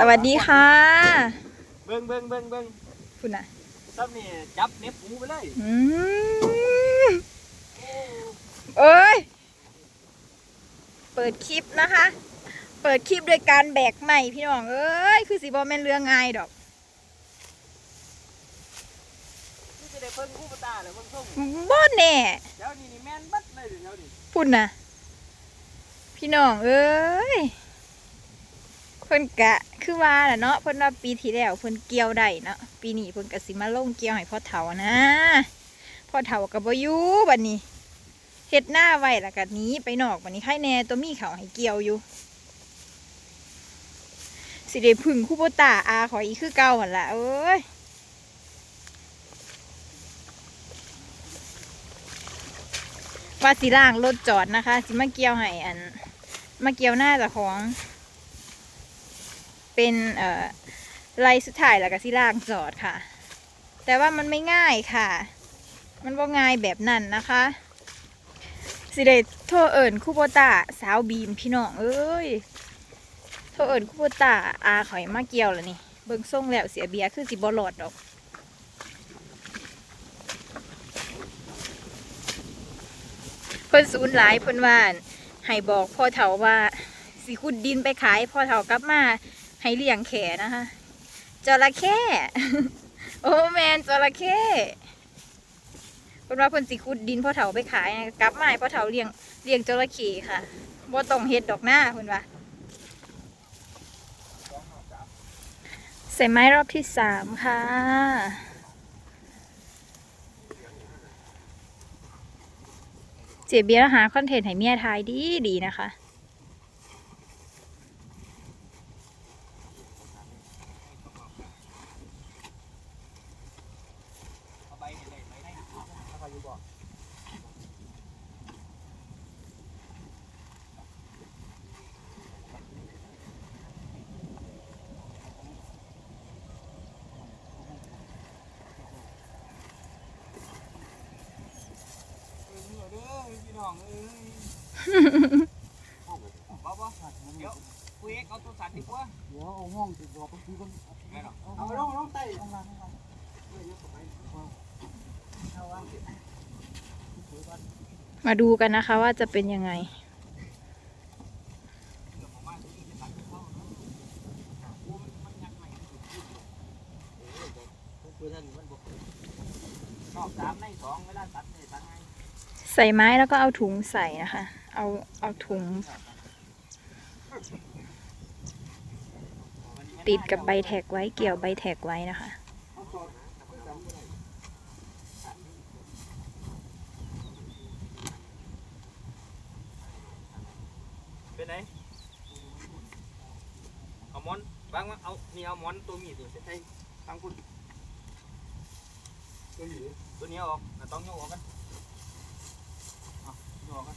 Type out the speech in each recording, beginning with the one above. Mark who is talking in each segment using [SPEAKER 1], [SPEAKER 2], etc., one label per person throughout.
[SPEAKER 1] สวัสดีค่ะ
[SPEAKER 2] เบิ้งเบิ้งเบิ้งเบิ้ง
[SPEAKER 1] คุณน่ะ
[SPEAKER 2] ซ้ำนี่จับเน็บหูไปเลย
[SPEAKER 1] อืมเอ้ย เปิดคลิปนะคะ เปิดคลิปด้วยการแบกใหม่พี่น้อง เอ้ย คือสีบอแม่นเรื่องง่ายดอก
[SPEAKER 2] นี่จะได้เพิ่นคู่ปตาเลยเพิ่นส่ง
[SPEAKER 1] บ่แน่
[SPEAKER 2] เดี๋ยวนี้นี่แม่นบัดเลยเดี๋ยวนี้
[SPEAKER 1] พุ่นนะพี่น้องเอ้ย เพิ่นกะคือว่าน่ะเนาะเพิ่นว่าปีที่แล้วเพิ่นเกี่ยวได้เนาะปีนี้เพิ่นก็สิมาลงเกี่ยวให้พ่อเฒ่านะพ่อเฒ่าก็บ่อยู่บัดนี้เฮ็ดหน้าไว้แล้วก็หนีไปนอกบัดนี้ใครแน่ตัวมีเขาให้เกี่ยวอยู่ สิได้พึ่งคู่โบตาอาขออีกคือเก่าหั่นล่ะเอ้ยว่าสิล่างรถจอดนะคะ สิมาเกี่ยวให้อัน มาเกี่ยวหน้าเจากของ เป็นเอ่อไล่สุดท้ายแล้วก็สิล่างจอดค่ะ แต่ว่ามันไม่ง่ายค่ะ มันว่าง่ายแบบนั้นนะคะ สิได้โทรเอิญคูโบตาสาวบีมพี่น้องเอ้ยโทรเอิญคูโบตาอาข่อยมาเกี่ยวแล้วนี่เบิ่งส่งแล้วเสียเบียร์คือสิบอลอดดอกเพิ่นศูนย์หลายเพิ่นว่านให้บอกพ่อเฒ่าว่าสิขุดดินไปขายพ่อเฒ่ากลับมา ให้เลี้ยงแขนะคะจระเข้โอ้แมนจระเข้เพิ่นว่าเพิ่นสิขุดดินพ่อเฒ่าไปขายกลับมาให้พ่อเฒ่าเลี้ยงเลี้ยงจระเข้ค่ะบ่ต้องเฮ็ดดอกหน้าเพิ่นว่าใส่ไม้รอบที่สามค่ะเสียเบียร์หาคอนเทนต์ให้เมียทายดีดีนะคะ
[SPEAKER 2] เอาใบให้เลยใบให้ถ้าเขาอยู่บอกเออเด้อพี่น้องเอ้ยบ่บ่เดี๋ยวคุยเอาตัวสัตว์ดีกว่า
[SPEAKER 3] เดี๋ยวเอาห้องติดรอไปคุยกัน
[SPEAKER 2] แมา
[SPEAKER 1] ดูกันนะคะว่าจะเป็นยังไง
[SPEAKER 2] รอบสามในสองเวลาตัดเนี่ยตัดไง
[SPEAKER 1] ใส่ไม้แล้วก็เอาถุงใส่นะคะ เอาเอาถุง ติดกับใบแท็กไว้เกี่ยวใบแท็กไว้นะคะ
[SPEAKER 2] เป็นไงเอามอนวางมาเอานี่เอาหมอนตัวมีดนี่ให้ทางคุณตัวนี้ตัวนี้เออกอ่ต้องโยกออกกัน เอกกัน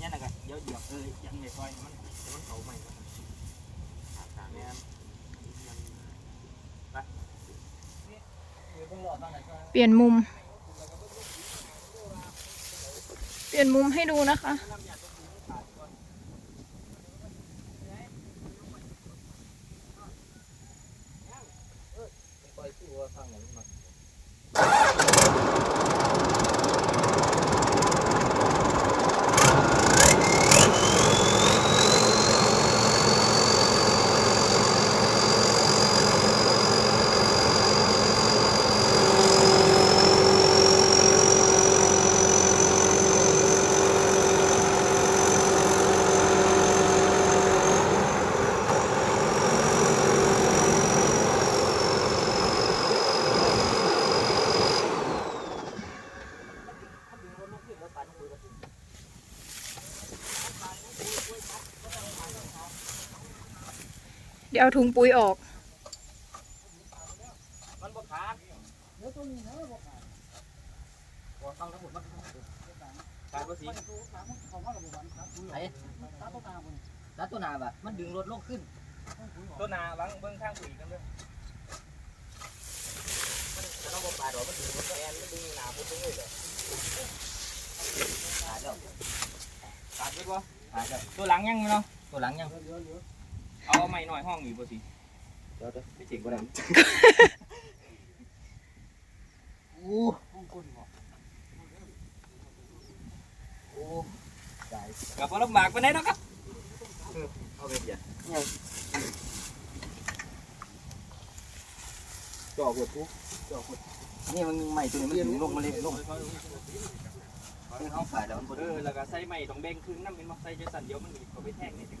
[SPEAKER 2] นี่นะกันเดี๋ยวเหยียบเออยังไงซอยมันมันเขาใหม่ก่อนขาม่ยไปนี่เดี๋ยวต้องรอตอนไหนก็
[SPEAKER 1] เปลี่ยนมุม เปลี่ยนมุมให้ดูนะคะ เดี๋ยวเอาถุงปุ๋ยออก
[SPEAKER 2] มันบ่ขาดเดี๋ยวตัวนี้นะบ่ขาดบ่ต้องทั้งหมดมันขาดบ่สี
[SPEAKER 3] ไอ้รัดตัวนาบ่ะมันดึงรถลงขึ้น
[SPEAKER 2] ตัวหนาบังเบิ่งข้างปุ๋ยกันเด้อมันจะต้องบ่ปาดหรอกมันดึงมันก็แอนมันดึงหนาปุ๊บตรงนี้เลย
[SPEAKER 3] ขาดแล้ว
[SPEAKER 2] ขาไว้บ่
[SPEAKER 3] ขาดแล้ว
[SPEAKER 2] ตัวหลังยังเนาะ
[SPEAKER 3] ตัวหลังยัง
[SPEAKER 2] เอาไม้หน่อยห้องอีกบ่สิ
[SPEAKER 3] เดี๋ยวเดี๋ยว
[SPEAKER 2] ไม่จริงบ่ได้
[SPEAKER 3] อู้โอ้ตาย
[SPEAKER 2] กับบ่ลำบากปานใดเนาะครับเอาไปเดี๋ยวจ่อหัวทุกจ่อหัว
[SPEAKER 3] นี่มันใหม่ตัวนี้มันถึงลงมาเลยลงซึ่งเขาขายแล้วมันบ่
[SPEAKER 2] เอ
[SPEAKER 3] ได้
[SPEAKER 2] อแล้วก็ใส่ไม้ต้องแบ่งครึ่งนำเป็นบ่ใส่จังซั่นเดี๋ยวมันหนีเข้าไปแทงในจัง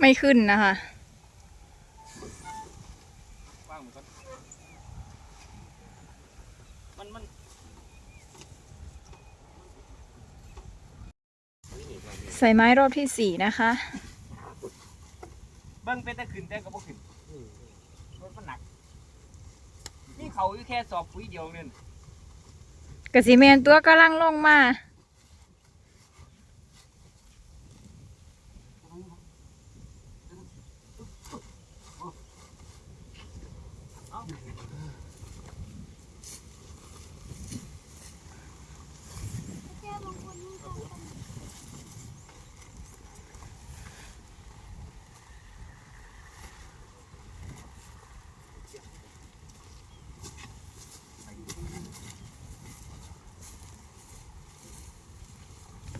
[SPEAKER 2] ไม่ขึ้นนะ
[SPEAKER 1] คะ
[SPEAKER 2] ว่างเหมือนกันมันมัน
[SPEAKER 1] ใส่ไม้รอบที่สี่นะคะ
[SPEAKER 2] เบิ้งเป็นแต่ขึ้นแต่ก็บ่ขึ้นรถมันหนัก มีเขาอยู่แค่สอบปุ๋ยเดียวนึง
[SPEAKER 1] กสิเมนตัวกำลังลงมา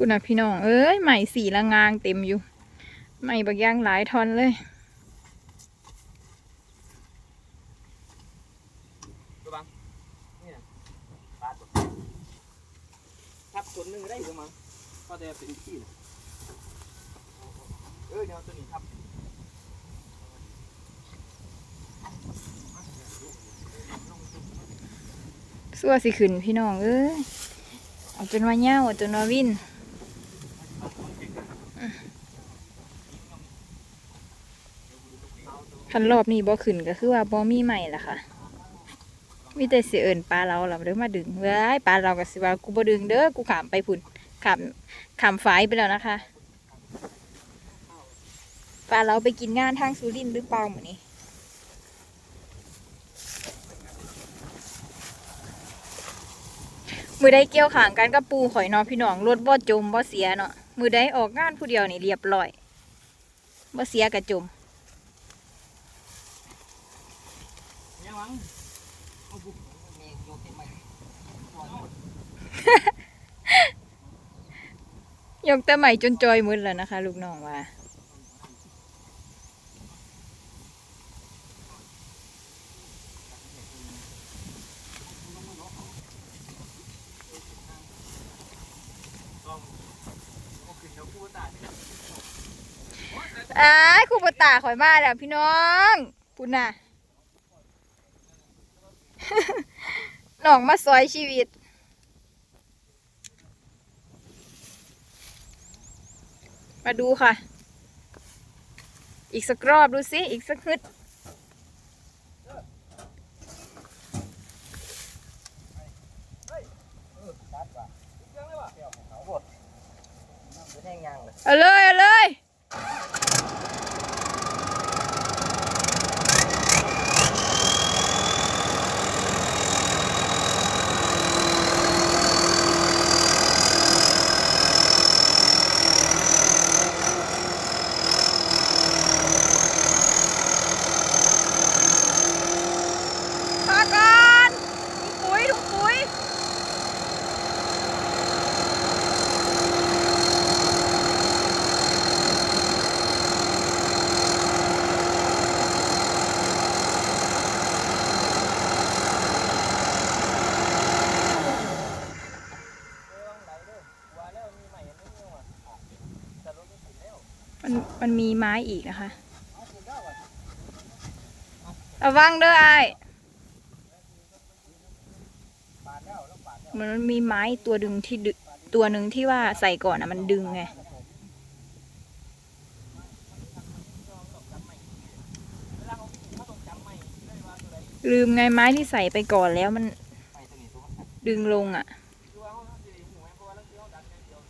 [SPEAKER 1] พูนะพี่น้อง เอ้ยใหม่สีละงางเต็มอยู่ใหม่บักย่างหลายทอนเลย
[SPEAKER 2] ระวังนี่นะปาดบ่ทับคนหนึ่งได้หรือมั้งก็แต่เป็นขี้นะเออเดี๋ยวตัวนี้ทับ
[SPEAKER 1] สั่วสิขึ้นพี่น้องเอ้ยเอาจนว่าเง่าเอาจนว่าวิน คันรอบนี้บ่ขึ้นก็คือว่าบ่มีใหม่ละค่ะมีแต่สิเอิญปลาเราเราเด้อมาดึงเว้ยปลาเราก็สิว่ากูบ่ดึงเด้อกูขามไปพุ่นขามขามฝายไปแล้วนะคะปลาเราไปกินงานทางสุรินทร์หรือเปล่าหมือนี้มือได้เกี่ยวขางกันกับปูข่อยนาะพี่น้องรถบ่จมบ่เสียเนาะมือได้ออกงานผู้เดียวนี่เรียบร้อยบ่เสียกระจม
[SPEAKER 2] ยังหวัง
[SPEAKER 3] มีโยเต็มไหม
[SPEAKER 1] ยกแต่ใหม่จนจอยมืดแล้วนะคะ ลูกน้องว่า
[SPEAKER 2] อ้า
[SPEAKER 1] ครูปตาข่อยมาแล้วพี่น้องปุ่นน่ะ น้องมาซอยชีวิต มาดูค่ะ อีกสักรอบดูสิอีกสักฮึด
[SPEAKER 3] เอา
[SPEAKER 1] เลยเอาเลยพากันถุงปุ๋ยถุงปุ๋ย มันมีไม้อีกนะคะ ระวังเด้อไอมันมีไม้ตัวดึงที่ดึตัวหนึ่งที่ว่าใส่ก่อนอะมันดึงไง ลืมไงไม้ที่ใส่ไปก่อนแล้วมัน
[SPEAKER 2] ไปตัวนี้ตัวมัน
[SPEAKER 1] ดึงลงอะ
[SPEAKER 2] คือว่าเขาจะได้หูไหมเพราะว่าเราเที่ยวดันแค่เดียว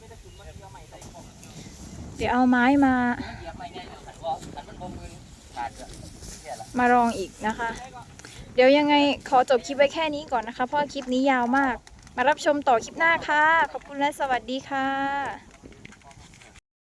[SPEAKER 2] ไม่ได้คุณมาเที่ยวใหม่ใส่ของ
[SPEAKER 1] เดี๋ยวเอาไม้มา
[SPEAKER 3] มารอขาดอะแค่ละ
[SPEAKER 1] มาลองอีกนะคะ เดี๋ยวยังไงขอจบคลิปไว้แค่นี้ก่อนนะคะ เพราะว่าคลิปนี้ยาวมาก มารับชมต่อคลิปหน้าค่ะ ขอบคุณและสวัสดีค่ะ